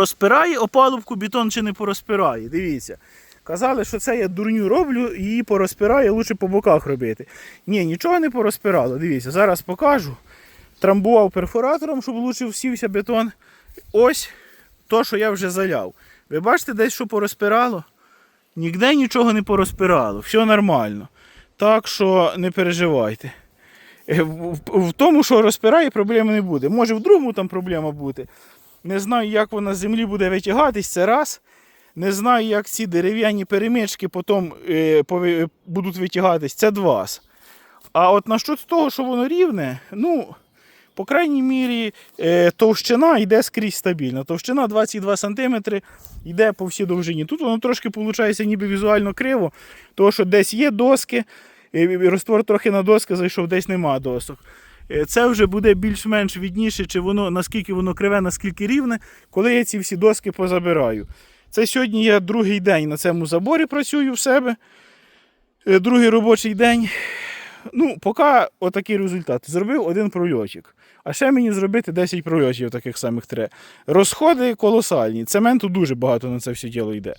Розпирає опалубку бетон чи не порозпирає. Дивіться. Казали, що це я дурню роблю її порозпирає, лучше по боках робити. Ні, нічого не порозпирало. Дивіться, зараз покажу. Трамбував перфоратором, щоб лучше всівся бетон. Ось то, що я вже заляв. Ви бачите, десь що порозпирало? Ніде нічого не порозпирало, все нормально. Так що не переживайте. Е, в тому, що розпирає, проблеми не буде. Може в другому там проблема бути. Не знаю, як вона з землі буде витягатись, це раз. Не знаю, як ці дерев'яні перемички потім е, пови- будуть витягатись, це два. А от насчет того, що воно рівне, ну, по крайній мірі, е, товщина йде скрізь стабільно. Товщина 22 см йде по всій довжині. Тут воно трошки виходить ніби візуально криво, тому що десь є доски, е, і роствор трохи на доски зайшов, десь нема досок. Е, Це вже буде більш-менш відніше, чи воно наскільки воно криве, наскільки рівне, коли я ці всі доски позабираю. Це сьогодні я другий день на цьому заборі працюю в себе. Е, Другий робочий день. Ну, поки отакий результат. Зробив один прольотик. А ще мені зробити 10 прольотів таких самих треба. Розходи колосальні. Цементу дуже багато на це все діло йде.